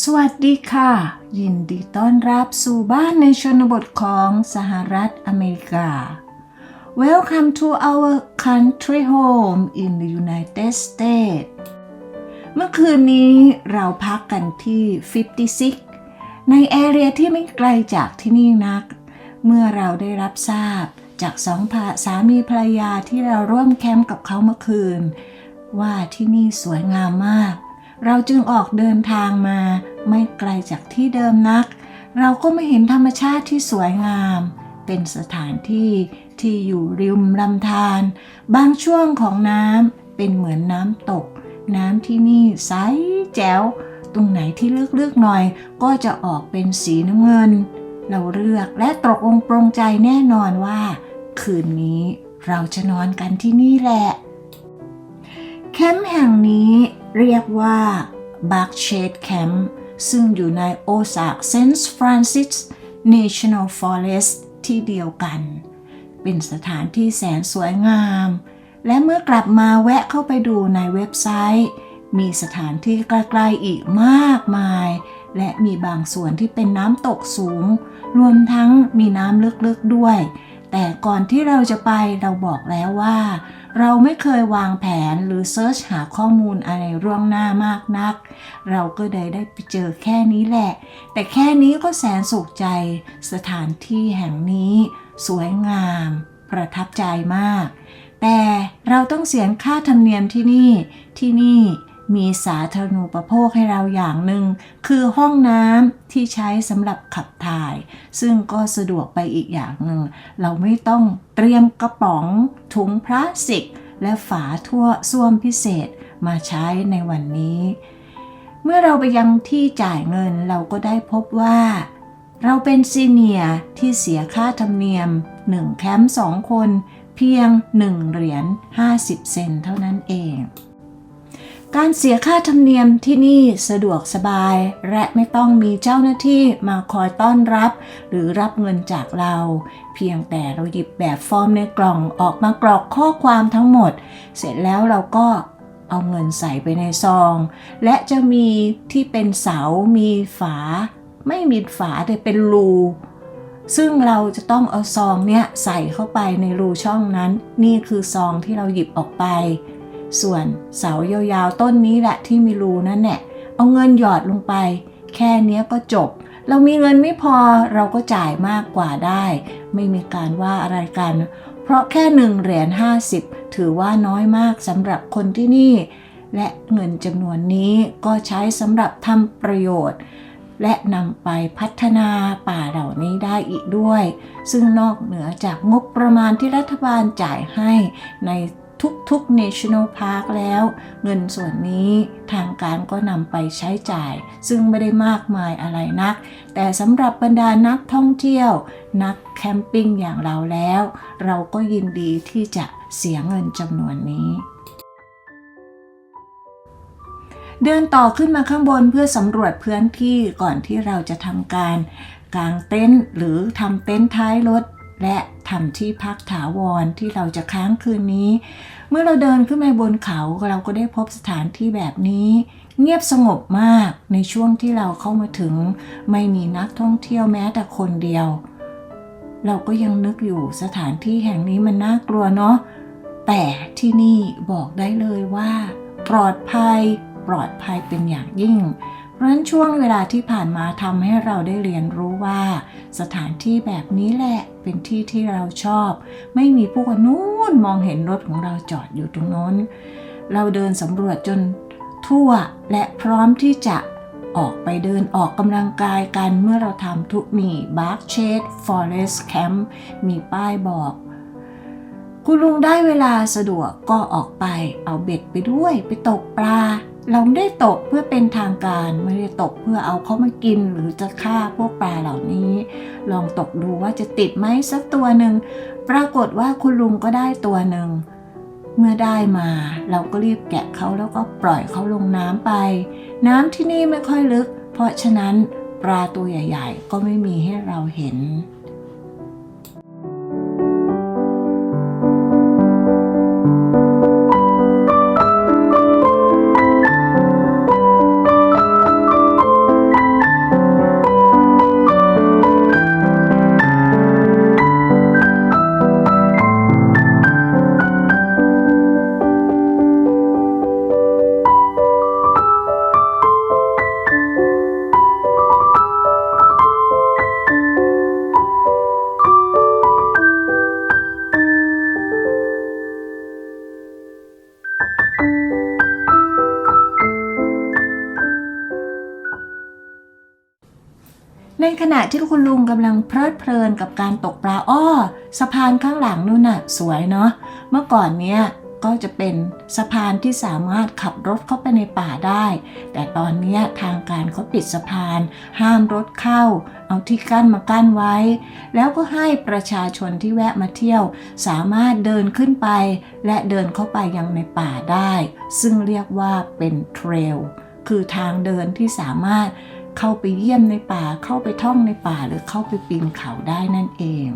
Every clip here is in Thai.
สวัสดีค่ะ ยินดีต้อนรับสู่บ้านในชนบทของสหรัฐอเมริกา Welcome to our country home in the United States เมื่อคืนนี้เราพักกันที่ 56 ในแอเรียที่ไม่ไกลจากที่นี่นัก เมื่อเราได้รับทราบจากสองาสามีภรรยาที่เราร่วมแคมป์กับเขาเมื่อคืน ว่าที่นี่สวยงามมาก เราจึงออกเดินทางมาไม่ไกลจากที่เดิมนัก เราก็ไม่เห็นธรรมชาติที่สวยงาม เป็นสถานที่ที่อยู่ริมลำธารบางช่วงของน้ำเป็นเหมือนน้ำตก น้ำที่นี่ใสแจ๋วตรงไหนที่เลือกๆหน่อยก็จะออกเป็นสีน้ำเงิน เราเลือกและตกลงปรงใจแน่นอนว่า คืนนี้เราจะนอนกันที่นี่แหละ แคมป์แห่งนี้เรียกว่า b a r k s h a d e Camp ซึ่งอยู่ในโอซากเซนต์ฟรานซิส National Forest ที่เดียวกัน เป็นสถานที่แสนสวยงาม และเมื่อกลับมาแวะเข้าไปดูในเว็บไซต์ มีสถานที่ใกล้ๆอีกมากมาย และมีบางส่วนที่เป็นน้ำตกสูง รวมทั้งมีน้ำลึกๆด้วย แต่ก่อนที่เราจะไปเราบอกแล้วว่า เราไม่เคยวางแผนหรือเซิร์ชหาข้อมูลอะไรร่วงหน้ามากนัก เราก็ได้ได้ไปเจอแค่นี้แหละ แต่แค่นี้ก็แสนสุขใจ สถานที่แห่งนี้ สวยงาม ประทับใจมาก แต่เราต้องเสียค่าธรรมเนียมที่นี่ที่นี่ มีสาธารณูปโภคให้เราอย่างหนึ่ง คือห้องน้ำที่ใช้สำหรับขับถ่าย ซึ่งก็สะดวกไปอีกอย่างหนึ่ง เราไม่ต้องเตรียมกระป๋องถุงพลาสติก และฝาทั่วส้วมพิเศษมาใช้ในวันนี้ เมื่อเราไปยังที่จ่ายเงินเราก็ได้พบว่า เราเป็นซีเนียร์ที่เสียค่าธรรมเนียม 1 แคมป์2คนเพียง 1 เหรียญ50 เซนเท่านั้นเอง การเสียค่าธรรมเนียมที่นี่สะดวกสบาย และไม่ต้องมีเจ้าหน้าที่มาคอยต้อนรับ หรือรับเงินจากเรา เพียงแต่เราหยิบแบบฟอร์มในกล่องออกมากรอกข้อความทั้งหมด เสร็จแล้วเราก็เอาเงินใส่ไปในซอง และจะมีที่เป็นเสา มีฝา ไม่มีฝาแต่เป็นรูซึ่งเราจะต้องเอาซองเนี้ยใส่เข้าไปในรูช่องนั้น นี่คือซองที่เราหยิบออกไป ส่วนเสายาวๆต้นนี้แหละที่มีรูนั่นแหละเอาเงินหยอดลงไป แค่เนี้ยก็จบ เรามีเงินไม่พอเราก็จ่ายมากกว่าได้ ไม่มีการว่าอะไรกัน เพราะแค่หนึ่งเหรียญ50ถือว่าน้อยมากสำหรับคนที่นี่ และเงินจำนวนนี้ก็ใช้สำหรับทำประโยชน์และนำไปพัฒนาป่าเหล่านี้ได้อีกด้วย ซึ่งนอกเหนือจากงบประมาณที่รัฐบาลจ่ายให้ใน ทุกๆ National Park แล้ว เงินส่วนนี้ทางการก็นำไปใช้จ่าย ซึ่งไม่ได้มากมายอะไรนัก แต่สำหรับบรรดานักท่องเที่ยว นักแคมปิ้งอย่างเราแล้ว เราก็ยินดีที่จะเสียเงินจำนวนนี้เดินต่อขึ้นมาข้างบนเพื่อสำรวจพื้นที่ก่อนที่เราจะทำการกางเต็นท์หรือทำเต็นท์ท้ายรถ และทำที่พักถาวรที่เราจะค้างคืนนี้ เมื่อเราเดินขึ้นไปบนเขาเราก็ได้พบสถานที่แบบนี้ เงียบสงบมากในช่วงที่เราเข้ามาถึง ไม่มีนักท่องเที่ยวแม้แต่คนเดียว เราก็ยังนึกอยู่สถานที่แห่งนี้มันน่ากลัวเนาะแต่ที่นี่บอกได้เลยว่า ปลอดภัย ปลอดภัยเป็นอย่างยิ่ง ราะฉะนั้นช่วงเวลาที่ผ่านมาทำให้เราได้เรียนรู้ว่า สถานที่แบบนี้แหละเป็นที่ที่เราชอบ ไม่มีผู้คนนู้นมองเห็นรถของเราจอดอยู่ตรงโน้น เราเดินสำรวจจนทั่วและพร้อมที่จะออกไปเดินออกกำลังกายกันเมื่อเราทำทุกมี Bark Shade Forest Camp มีป้ายบอก คุณลุงได้เวลาสะดวกก็ออกไปเอาเบ็ดไปด้วยไปตกปลา เราไม่ได้ตกเพื่อเป็นทางการไม่ได้ตกเพื่อเอาเขามากินหรือจะฆ่าพวกปลาเหล่านี้ ลองตกดูว่าจะติดไหมสักตัวหนึ่งปรากฏว่าคุณลุงก็ได้ตัวหนึ่งเมื่อได้มา เราก็รีบแกะเขาแล้วก็ปล่อยเขาลงน้ำไป น้ำที่นี่ไม่ค่อยลึก เพราะฉะนั้นปลาตัวใหญ่ ๆ ก็ไม่มีให้เราเห็น ในขณะที่คุณลุงกำลังเพลิดเพลินกับการตกปลาอ้อ สะพานข้างหลังนู่นน่ะสวยเนาะเมื่อก่อนเนี้ยก็จะเป็นสะพานที่สามารถขับรถเข้าไปในป่าได้ แต่ตอนเนี้ยทางการเขาปิดสะพาน ห้ามรถเข้า เอาที่กั้นมากั้นไว้ แล้วก็ให้ประชาชนที่แวะมาเที่ยว สามารถเดินขึ้นไป และเดินเข้าไปยังในป่าได้ ซึ่งเรียกว่าเป็นเทรล คือทางเดินที่สามารถ เข้าไปเยี่ยมในป่า เข้าไปท่องในป่าหรือเข้าไปปีนเขาได้นั่นเอง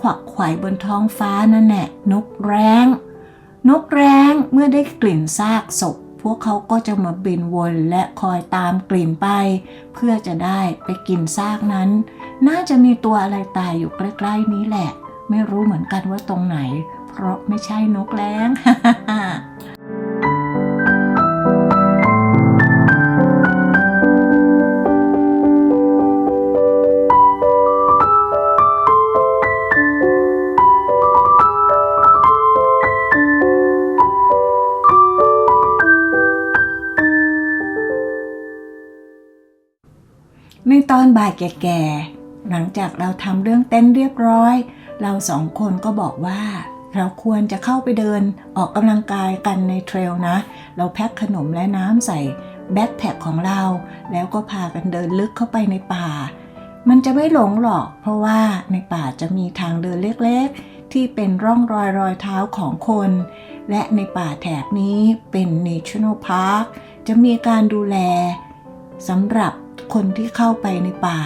ขวักไขว่บนท้องฟ้านั่นแหละนกแร้ง นกแร้งเมื่อได้กลิ่นซากศพ พวกเขาก็จะมาบินวนและคอยตามกลิ่นไป เพื่อจะได้ไปกินซากนั้น น่าจะมีตัวอะไรตายอยู่ใกล้ๆนี้แหละ ไม่รู้เหมือนกันว่าตรงไหน เพราะไม่ใช่นกแร้ง บ่ายแก่ๆ หลังจากเราทำเรื่องเต้นเรียบร้อย เราสองคนก็บอกว่า เราควรจะเข้าไปเดินออกกำลังกายกันในเทรลนะ เราแพ็คขนมและน้ำใส่แบ็คแพ็คของเรา แล้วก็พากันเดินลึกเข้าไปในป่า มันจะไม่หลงหรอก เพราะว่าในป่าจะมีทางเดินเล็กๆ ที่เป็นร่องรอยรอยเท้าของคน และในป่าแถบนี้เป็น National Park จะมีการดูแลสำหรับ คนที่เข้าไปในป่า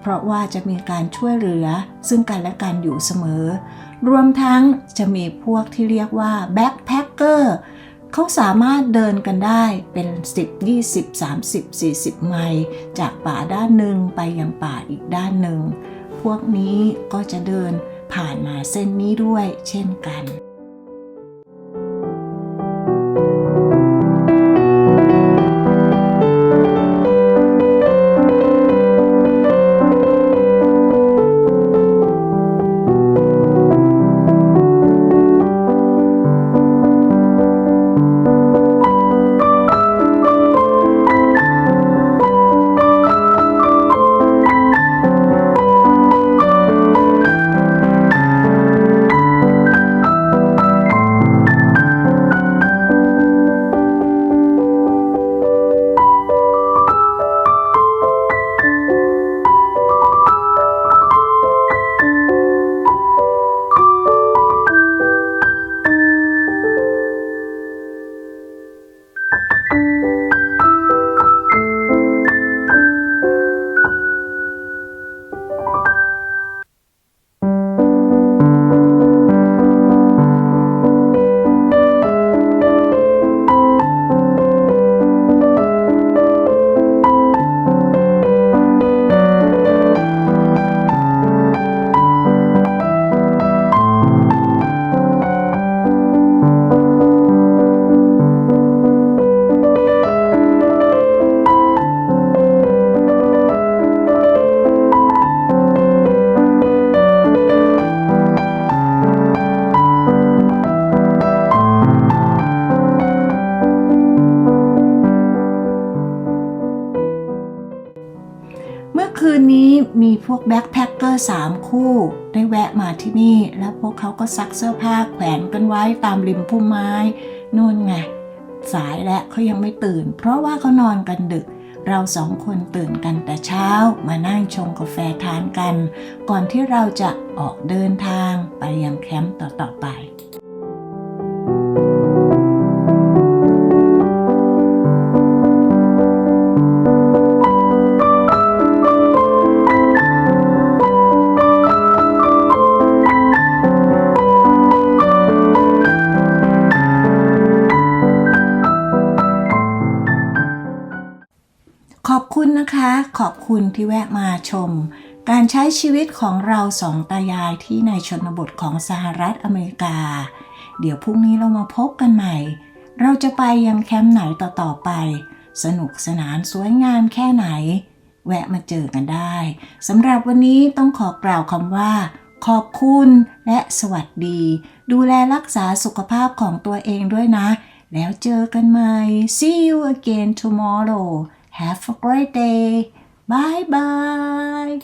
เพราะว่าจะมีการช่วยเหลือซึ่งกันและกันอยู่เสมอ รวมทั้งจะมีพวกที่เรียกว่า Backpacker เขาสามารถเดินกันได้เป็น 10 20 30 40 ไมล์จากป่าด้านหนึ่งไปยังป่าอีกด้านหนึ่ง พวกนี้ก็จะเดินผ่านมาเส้นนี้ด้วยเช่นกัน นนี้มีพวกแบ็คแพคเกอร์3คู่ ได้แวะมาที่นี่ แล้วพวกเขาก็ซักเสื้อผ้าแขวนกันไว้ตามริมพุ่มไม้นู่นไง สายและเขายังไม่ตื่น เพราะว่าเขานอนกันดึก เราสองคนตื่นกันแต่เช้ามานั่งชงกาแฟทานกัน ก่อนที่เราจะออกเดินทางไปยังแคมป์ต่อๆไป อบคุณที่แวะมาชม การใช้ชีวิตของเราสองตายายที่ในชนบทของสหรัฐอเมริกา เดี๋ยวพรุ่งนี้เรามาพบกันใหม่ เราจะไปยังแคมป์ไหนต่อๆไป สนุกสนานสวยงามแค่ไหน แวะมาเจอกันได้สำหรับวันนี้ต้องขอกล่าวคำว่า ขอบคุณและสวัสดี ดูแลรักษาสุขภาพของตัวเองด้วยนะ แล้วเจอกันใหม่ see you again tomorrow have a great day bye bye